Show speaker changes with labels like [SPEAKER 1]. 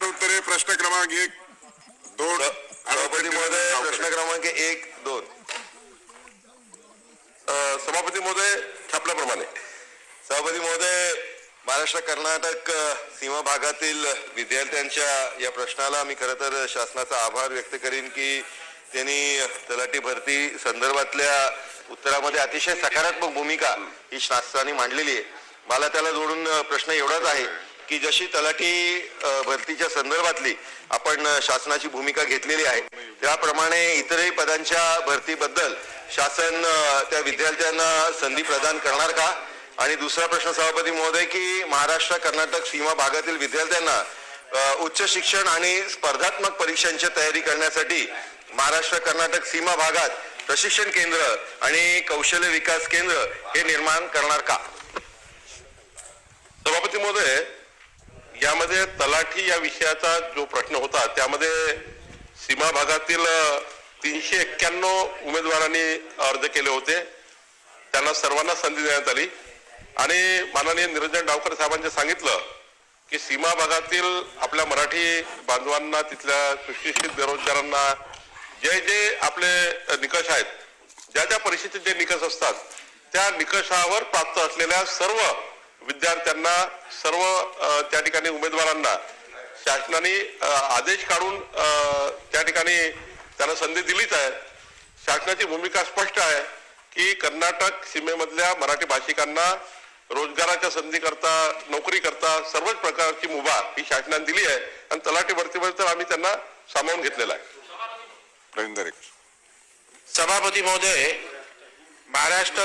[SPEAKER 1] उत्तरे प्रश्न क्रमांक एक दोन
[SPEAKER 2] सभापती महोदय प्रश्न क्रमांक एक दोन.
[SPEAKER 3] सभापती महोदय छापल्याप्रमाणे.
[SPEAKER 2] सभापती महोदय महाराष्ट्र कर्नाटक सीमा भागातील विद्यार्थ्यांच्या या प्रश्नाला मी खरं तर शासनाचा आभार व्यक्त करीन की त्यांनी तलाठी भरती संदर्भातल्या उत्तरामध्ये अतिशय सकारात्मक भूमिका ही शासनाने मांडलेली आहे. मला त्याला जोडून प्रश्न एवढाच आहे की जशी तलाठी भरतीच्या संदर्भातली आपण शासनाची भूमिका घेतलेली आहे त्याप्रमाणे इतरही पदांच्या भरतीबद्दल शासन त्या विद्यार्थ्यांना संधी प्रदान करणार का? आणि दुसरा प्रश्न सभापती महोदय की महाराष्ट्र कर्नाटक सीमा भागातील विद्यार्थ्यांना उच्च शिक्षण आणि स्पर्धात्मक परीक्षांची तयारी करण्यासाठी महाराष्ट्र कर्नाटक सीमा भागात प्रशिक्षण केंद्र आणि कौशल्य विकास केंद्र हे निर्माण करणार का?
[SPEAKER 3] सभापती महोदय त्यामध्ये तलाठी या विषयाचा जो प्रश्न होता त्यामध्ये सीमा भागातील तीनशे एक्क्याण्णव उमेदवारांनी अर्ज केले होते. त्यांना सर्वांना संधी देण्यात आली. आणि माननीय निरंजन डावकर साहेबांनी सांगितलं की सीमा भागातील आपल्या मराठी बांधवांना तिथल्या सुशिक्षित बेरोजगारांना जे जे आपले निकष आहेत ज्या ज्या परीक्षेचे जे निकष असतात त्या निकषावर प्राप्त असलेल्या सर्व विद्यार्थ्यांना सर्व त्या ठिकाणी उमेदवारांना शासनाने आदेश काढून त्या ठिकाणी त्यांना संधी दिलीच आहे. शासनाची भूमिका स्पष्ट आहे की कर्नाटक सीमेमधल्या मराठी भाषिकांना रोजगाराच्या संधी करता नोकरी करता सर्वच प्रकारची मुभा ही शासनाने दिली आहे आणि तलाठी भरतीमध्ये तर आम्ही त्यांना सामावून घेतलेला आहे.
[SPEAKER 1] रवींद्र
[SPEAKER 4] सभापती महोदय महाराष्ट्र